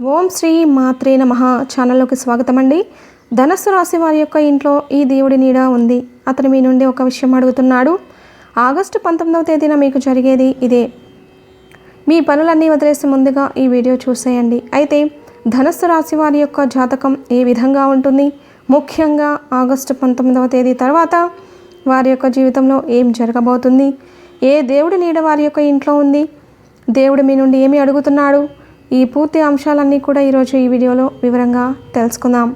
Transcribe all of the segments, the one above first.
ఓం శ్రీ మాత్రే నమ ఛానల్లోకి స్వాగతం అండి ధనస్సు రాశి వారి యొక్క ఇంట్లో ఈ దేవుడి నీడ ఉంది. అతను మీ నుండి ఒక విషయం అడుగుతున్నాడు. ఆగస్టు పంతొమ్మిదవ తేదీన మీకు జరిగేది ఇదే. మీ పనులన్నీ వదిలేసి ముందుగా ఈ వీడియో చూసేయండి. అయితే ధనస్సు రాశి వారి యొక్క జాతకం ఏ విధంగా ఉంటుంది? ముఖ్యంగా ఆగస్టు పంతొమ్మిదవ తేదీ తర్వాత వారి యొక్క జీవితంలో ఏం జరగబోతుంది? ఏ దేవుడి నీడ వారి యొక్క ఇంట్లో ఉంది? దేవుడు మీ నుండి ఏమి అడుగుతున్నాడు? ఈ పూర్తి అంశాలన్నీ కూడా ఈరోజు ఈ వీడియోలో వివరంగా తెలుసుకుందాం.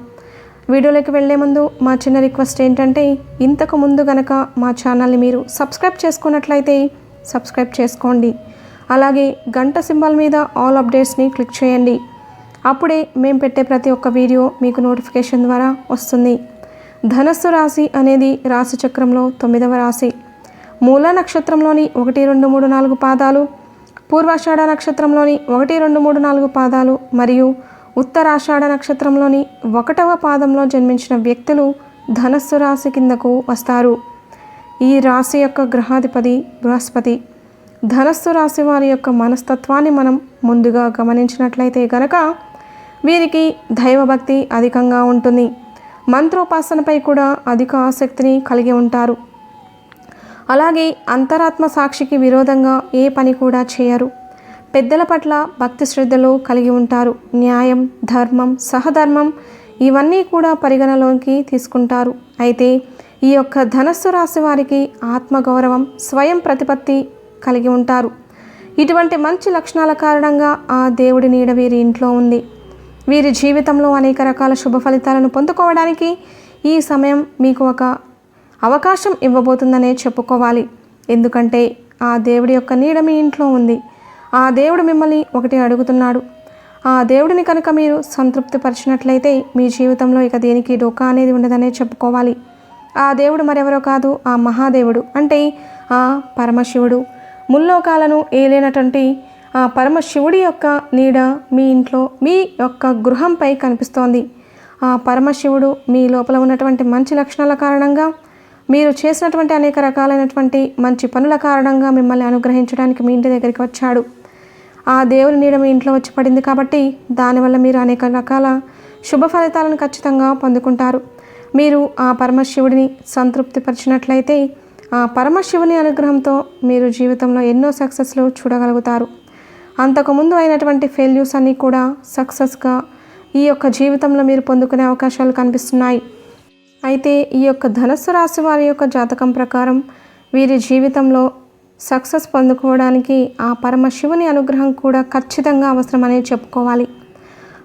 వీడియోలోకి వెళ్ళే ముందు మా చిన్న రిక్వెస్ట్ ఏంటంటే ఇంతకు ముందు గనక మా ఛానల్ని మీరు సబ్స్క్రైబ్ చేసుకున్నట్లయితే సబ్స్క్రైబ్ చేసుకోండి. అలాగే గంట సింబల్ మీద ఆల్ అప్డేట్స్ని క్లిక్ చేయండి. అప్పుడే మేము పెట్టే ప్రతి ఒక్క వీడియో మీకు నోటిఫికేషన్ ద్వారా వస్తుంది. ధనస్సు రాశి అనేది రాశి చక్రంలో తొమ్మిదవ రాశి. మూల నక్షత్రంలోని ఒకటి రెండు మూడు నాలుగు పాదాలు పూర్వాషాఢ నక్షత్రంలోని ఒకటి రెండు మూడు నాలుగు పాదాలు మరియు ఉత్తరాషాఢ నక్షత్రంలోని ఒకటవ పాదంలో జన్మించిన వ్యక్తులు ధనస్సు రాశి కిందకు వస్తారు. ఈ రాశి యొక్క గ్రహాధిపతి బృహస్పతి. ధనస్సు రాశి వారి యొక్క మనస్తత్వాన్ని మనం ముందుగా గమనించినట్లయితే గనక వీరికి దైవభక్తి అధికంగా ఉంటుంది. మంత్రోపాసనపై కూడా అధిక ఆసక్తిని కలిగి ఉంటారు. అలాగే అంతరాత్మ సాక్షికి విరోధంగా ఏ పని కూడా చేయరు. పెద్దల పట్ల భక్తి శ్రద్ధలు కలిగి ఉంటారు. న్యాయం ధర్మం సహధర్మం ఇవన్నీ కూడా పరిగణలోకి తీసుకుంటారు. అయితే ఈ యొక్క ధనస్సు రాశి వారికి ఆత్మగౌరవం స్వయం ప్రతిపత్తి కలిగి ఉంటారు. ఇటువంటి మంచి లక్షణాల కారణంగా ఆ దేవుడి నీడ వీరి ఇంట్లో ఉంది. వీరి జీవితంలో అనేక రకాల శుభ ఫలితాలను పొందుకోవడానికి ఈ సమయం మీకు ఒక అవకాశం ఇవ్వబోతుందనే చెప్పుకోవాలి. ఎందుకంటే ఆ దేవుడి యొక్క నీడ మీ ఇంట్లో ఉంది. ఆ దేవుడు మిమ్మల్ని ఒకటి అడుగుతున్నాడు. ఆ దేవుడిని కనుక మీరు సంతృప్తి పరిచినట్లయితే మీ జీవితంలో ఇక దేనికి డోకా అనేది ఉండదనే చెప్పుకోవాలి. ఆ దేవుడు మరెవరో కాదు ఆ మహాదేవుడు. అంటే ఆ పరమశివుడు. ముల్లోకాలను ఏలేనటువంటి ఆ పరమశివుడి యొక్క నీడ మీ ఇంట్లో మీ యొక్క గృహంపై కనిపిస్తోంది. ఆ పరమశివుడు మీ లోపల ఉన్నటువంటి మంచి లక్షణాల కారణంగా మీరు చేసినటువంటి అనేక రకాలైనటువంటి మంచి పనుల కారణంగా మిమ్మల్ని అనుగ్రహించడానికి మీ ఇంటి దగ్గరికి వచ్చాడు. ఆ దేవుని నీడ మీ ఇంట్లో వచ్చి పడింది కాబట్టి దానివల్ల మీరు అనేక రకాల శుభ ఫలితాలను ఖచ్చితంగా పొందుకుంటారు. మీరు ఆ పరమశివుడిని సంతృప్తిపరిచినట్లయితే ఆ పరమశివుని అనుగ్రహంతో మీరు జీవితంలో ఎన్నో సక్సెస్లు చూడగలుగుతారు. అంతకుముందు అయినటువంటి ఫెయిల్యూస్ అన్నీ కూడా సక్సెస్గా ఈ యొక్క జీవితంలో మీరు పొందుకునే అవకాశాలు కనిపిస్తున్నాయి. అయితే ఈ యొక్క ధనస్సు రాశి వారి యొక్క జాతకం ప్రకారం వీరి జీవితంలో సక్సెస్ పొందుకోవడానికి ఆ పరమశివుని అనుగ్రహం కూడా ఖచ్చితంగా అవసరమనే చెప్పుకోవాలి.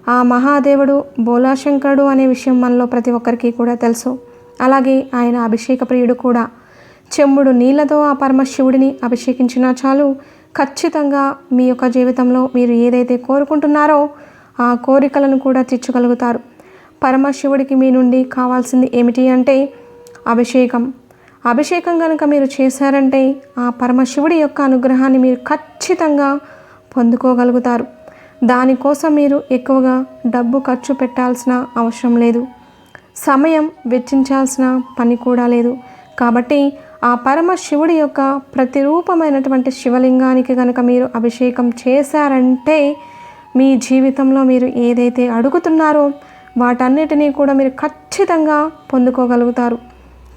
ఆ మహాదేవుడు బోలాశంకరుడు అనే విషయం మనలో ప్రతి ఒక్కరికి కూడా తెలుసు. అలాగే ఆయన అభిషేక ప్రియుడు కూడా. చెంబుడు నీళ్ళతో ఆ పరమశివుడిని అభిషేకించినా చాలు ఖచ్చితంగా మీ యొక్క జీవితంలో మీరు ఏదైతే కోరుకుంటున్నారో ఆ కోరికలను కూడా తీర్చగలుగుతారు. పరమశివుడికి మీ నుండి కావాల్సింది ఏమిటి అంటే అభిషేకం. అభిషేకం కనుక మీరు చేశారంటే ఆ పరమశివుడి యొక్క అనుగ్రహాన్ని మీరు ఖచ్చితంగా పొందుకోగలుగుతారు. దానికోసం మీరు ఎక్కువగా డబ్బు ఖర్చు పెట్టాల్సిన అవసరం లేదు. సమయం వెచ్చించాల్సిన పని కూడా లేదు. కాబట్టి ఆ పరమశివుడి యొక్క ప్రతిరూపమైనటువంటి శివలింగానికి కనుక మీరు అభిషేకం చేశారంటే మీ జీవితంలో మీరు ఏదైతే అడుగుతున్నారో వాటన్నిటినీ కూడా మీరు ఖచ్చితంగా పొందుకోగలుగుతారు.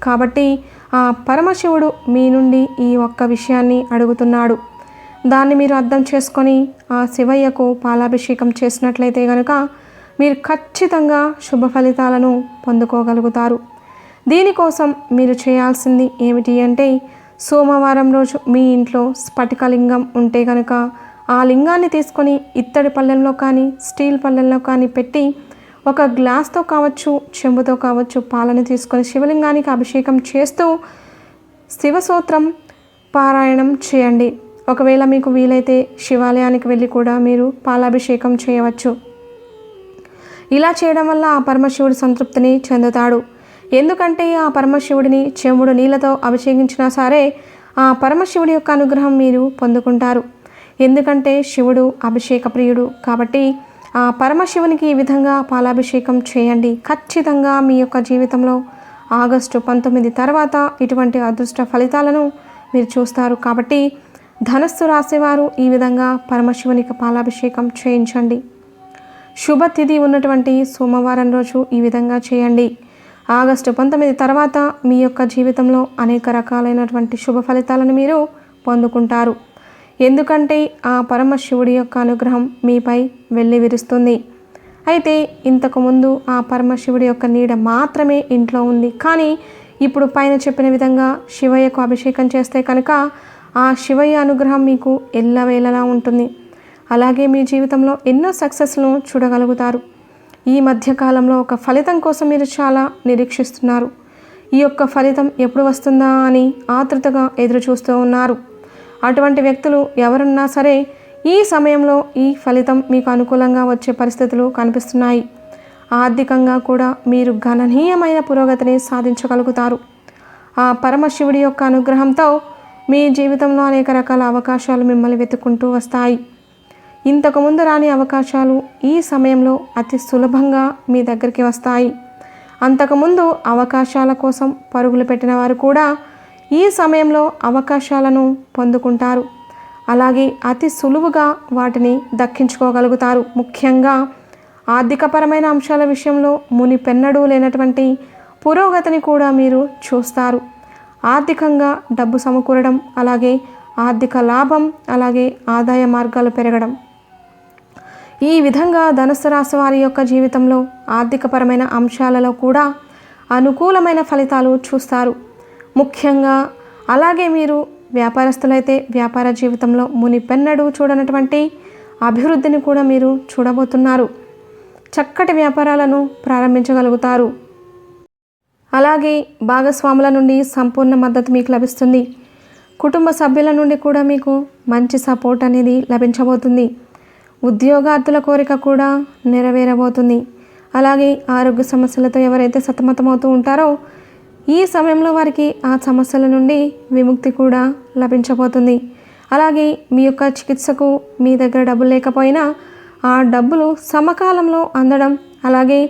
కాబట్టి ఆ పరమశివుడు మీ నుండి ఈ ఒక్క విషయాన్ని అడుగుతున్నాడు. దాన్ని మీరు అర్థం చేసుకొని ఆ శివయ్యకు పాలాభిషేకం చేసినట్లయితే కనుక మీరు ఖచ్చితంగా శుభ ఫలితాలను పొందుకోగలుగుతారు. దీనికోసం మీరు చేయాల్సింది ఏమిటి అంటే సోమవారం రోజు మీ ఇంట్లో స్ఫటికలింగం ఉంటే కనుక ఆ లింగాన్ని తీసుకొని ఇత్తడి పళ్ళెంలో కానీ స్టీల్ పళ్ళెంలో కానీ పెట్టి ఒక గ్లాస్తో కావచ్చు చెంబుతో కావచ్చు పాలను తీసుకొని శివలింగానికి అభిషేకం చేస్తూ శివసూత్రం పారాయణం చేయండి. ఒకవేళ మీకు వీలైతే శివాలయానికి వెళ్ళి కూడా మీరు పాలాభిషేకం చేయవచ్చు. ఇలా చేయడం వల్ల ఆ పరమశివుడు సంతృప్తిని చెందుతాడు. ఎందుకంటే ఆ పరమశివుడిని చెంబుడు నీళ్ళతో అభిషేకించినా సరే ఆ పరమశివుడి యొక్క అనుగ్రహం మీరు పొందుకుంటారు. ఎందుకంటే శివుడు అభిషేక ప్రియుడు కాబట్టి పరమశివునికి ఈ విధంగా పాలాభిషేకం చేయండి. ఖచ్చితంగా మీ యొక్క జీవితంలో ఆగస్టు పంతొమ్మిది తర్వాత ఇటువంటి అదృష్ట ఫలితాలను మీరు చూస్తారు. కాబట్టి ధనస్సు రాసేవారు ఈ విధంగా పరమశివునికి పాలాభిషేకం చేయించండి. శుభతిథి ఉన్నటువంటి సోమవారం రోజు ఈ విధంగా చేయండి. ఆగస్టు పంతొమ్మిది తర్వాత మీ యొక్క జీవితంలో అనేక రకాలైనటువంటి శుభ ఫలితాలను మీరు పొందుకుంటారు. ఎందుకంటే ఆ పరమశివుడి యొక్క అనుగ్రహం మీపై వెళ్ళి విరుస్తుంది అయితే ఇంతకుముందు ఆ పరమశివుడి యొక్క నీడ మాత్రమే ఇంట్లో ఉంది. కానీ ఇప్పుడు పైన చెప్పిన విధంగా శివయ్యకు అభిషేకం చేస్తే కనుక ఆ శివయ్య అనుగ్రహం మీకు ఎల్లవేళలా ఉంటుంది. అలాగే మీ జీవితంలో ఎన్నో సక్సెస్ను చూడగలుగుతారు. ఈ మధ్యకాలంలో ఒక ఫలితం కోసం మీరు చాలా నిరీక్షిస్తున్నారు. ఈ యొక్క ఫలితం ఎప్పుడు వస్తుందా అని ఆతృతగా ఎదురు చూస్తూ ఉన్నారు. అటువంటి వ్యక్తులు ఎవరున్నా సరే ఈ సమయంలో ఈ ఫలితం మీకు అనుకూలంగా వచ్చే పరిస్థితులు కనిపిస్తున్నాయి. ఆర్థికంగా కూడా మీరు గణనీయమైన పురోగతిని సాధించగలుగుతారు. ఆ పరమశివుడి యొక్క అనుగ్రహంతో మీ జీవితంలో అనేక రకాల అవకాశాలు మిమ్మల్ని వెతుక్కుంటూ వస్తాయి. ఇంతకుముందు రాని అవకాశాలు ఈ సమయంలో అతి సులభంగా మీ దగ్గరికి వస్తాయి. అంతకుముందు అవకాశాల కోసం పరుగులు పెట్టిన వారు కూడా ఈ సమయంలో అవకాశాలను పొందుకుంటారు. అలాగే అతి సులువుగా వాటిని దక్కించుకోగలుగుతారు. ముఖ్యంగా ఆర్థికపరమైన అంశాల విషయంలో మునిపెన్నడూ లేనటువంటి పురోగతిని కూడా మీరు చూస్తారు. ఆర్థికంగా డబ్బు సమకూరడం అలాగే ఆర్థిక లాభం అలాగే ఆదాయ మార్గాలు పెరగడం. ఈ విధంగా ధనుసు రాశి వారి యొక్క జీవితంలో ఆర్థికపరమైన అంశాలలో కూడా అనుకూలమైన ఫలితాలు చూస్తారు. ముఖ్యంగా. అలాగే మీరు వ్యాపారస్తులైతే వ్యాపార జీవితంలో మునిపెన్నడూ చూడనటువంటి అభివృద్ధిని కూడా మీరు చూడబోతున్నారు. చక్కటి వ్యాపారాలను ప్రారంభించగలుగుతారు. అలాగే భాగస్వాముల నుండి సంపూర్ణ మద్దతు మీకు లభిస్తుంది. కుటుంబ సభ్యుల నుండి కూడా మీకు మంచి సపోర్ట్ అనేది లభించబోతుంది. ఉద్యోగార్థుల కోరిక కూడా నెరవేరబోతుంది. అలాగే ఆరోగ్య సమస్యలతో ఎవరైతే సతమతమవుతూ ఉంటారో ఈ సమయంలో వారికి ఆ సమస్యల నుండి విముక్తి కూడా లభించబోతుంది. అలాగే మీ యొక్క చికిత్సకు మీ దగ్గర డబ్బులు లేకపోయినా ఆ డబ్బులు సమకాలంలో అందడం అలాగే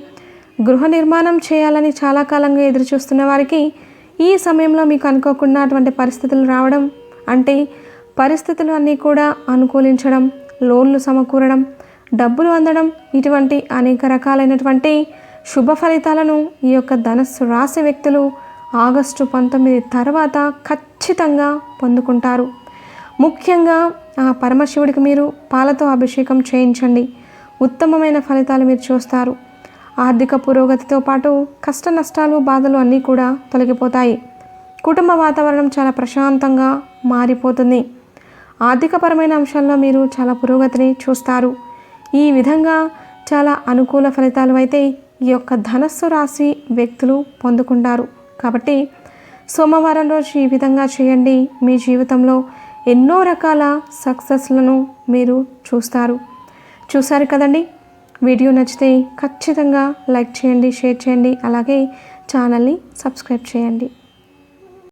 గృహ నిర్మాణం చేయాలని చాలా కాలంగా ఎదురు చూస్తున్న వారికి ఈ సమయంలో మీకు అనుకోకుండా అటువంటి పరిస్థితులు రావడం అంటే పరిస్థితులు అన్నీ కూడా అనుకూలించడం లోన్లు సమకూరడం డబ్బులు అందడం ఇటువంటి అనేక రకాలైనటువంటి శుభ ఫలితాలను ఈ యొక్క ధనస్సు రాశి వ్యక్తులు ఆగస్టు పంతొమ్మిది తర్వాత ఖచ్చితంగా పొందుకుంటారు. ముఖ్యంగా ఆ పరమశివుడికి మీరు పాలతో అభిషేకం చేయించండి. ఉత్తమమైన ఫలితాలు మీరు చూస్తారు. ఆర్థిక పురోగతితో పాటు కష్ట నష్టాలు బాధలు అన్నీ కూడా తొలగిపోతాయి. కుటుంబ వాతావరణం చాలా ప్రశాంతంగా మారిపోతుంది. ఆర్థికపరమైన అంశాల్లో మీరు చాలా పురోగతిని చూస్తారు. ఈ విధంగా చాలా అనుకూల ఫలితాలు అయితే ఈ యొక్క ధనస్సు రాశి వ్యక్తులు పొందుకుంటారు. కాబట్టి సోమవారం రోజు ఈ విధంగా చేయండి. మీ జీవితంలో ఎన్నో రకాల సక్సెస్లను మీరు చూస్తారు. చూసారు కదండి? వీడియో నచ్చితే ఖచ్చితంగా లైక్ చేయండి షేర్ చేయండి. అలాగే ఛానల్ని సబ్స్క్రైబ్ చేయండి.